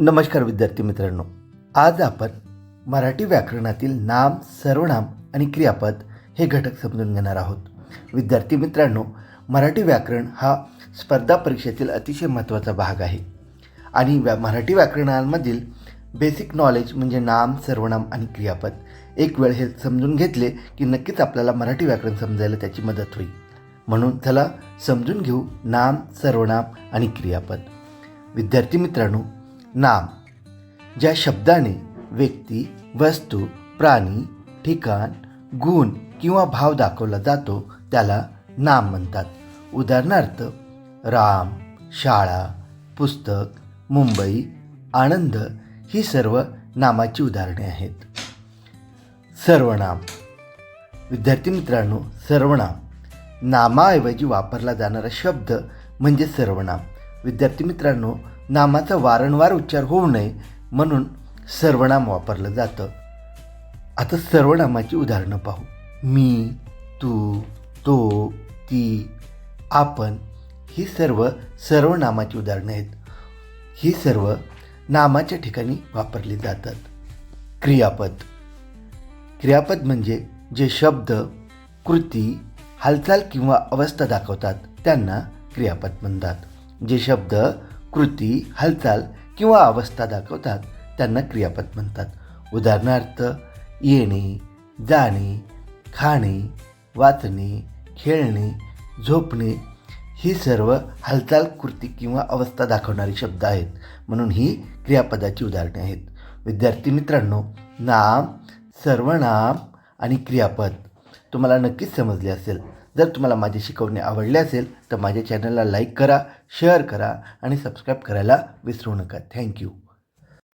नमस्कार विद्यार्थी मित्रांनो. आज आपण मराठी व्याकरणातील नाम सर्वनाम आणि क्रियापद हे घटक समजून घेणार आहोत. विद्यार्थी मित्रांनो मराठी व्याकरण हा स्पर्धा परीक्षेतील अतिशय महत्त्वाचा भाग आहे. आणि व्या मराठी व्याकरणामधील बेसिक नॉलेज म्हणजे नाम सर्वनाम आणि क्रियापद एक वेळ हे समजून घेतले की नक्कीच आपल्याला मराठी व्याकरण समजायला त्याची मदत होईल. म्हणून चला समजून घेऊ नाम सर्वनाम आणि क्रियापद. विद्यार्थी मित्रांनो नाम ज्या शब्दाने व्यक्ती वस्तू प्राणी ठिकाण गुण किंवा भाव दाखवला जातो त्याला नाम म्हणतात. उदाहरणार्थ राम शाळा पुस्तक मुंबई आनंद ही सर्व नामाची उदाहरणे आहेत. सर्वनाम. विद्यार्थी मित्रांनो सर्वनाम. नामाऐवजी वापरला जाणारा शब्द म्हणजे सर्वनाम. विद्यार्थी मित्रांनो नामाचा वारंवार उच्चार होऊ नये म्हणून सर्वनाम वापरलं जातं. आता सर्वनामाची उदाहरणं पाहू. मी तू तो ती आपण ही सर्व सर्वनामाची उदाहरणं आहेत. ही सर्व नामाच्या ठिकाणी वापरली जातात. क्रियापद. क्रियापद म्हणजे जे शब्द कृती हालचाल किंवा अवस्था दाखवतात त्यांना क्रियापद म्हणतात. जे शब्द कृती हालचाल किंवा अवस्था दाखवतात त्यांना क्रियापद म्हणतात. उदाहरणार्थ येणे जाणे खाणे वाचणे खेळणे झोपणे ही सर्व हालचाल कृती किंवा अवस्था दाखवणारी शब्द आहेत. म्हणून ही क्रियापदाची उदाहरणे आहेत. विद्यार्थी मित्रांनो नाम सर्वनाम आणि क्रियापद तुम्हाला नक्कीच समजले असेल. जर तुम्हाला माझे शिकवणे आवडले असेल तर माझ्या चॅनलला लाईक करा शेअर करा आणि सबस्क्राईब करायला विसरू नका. थँक्यू.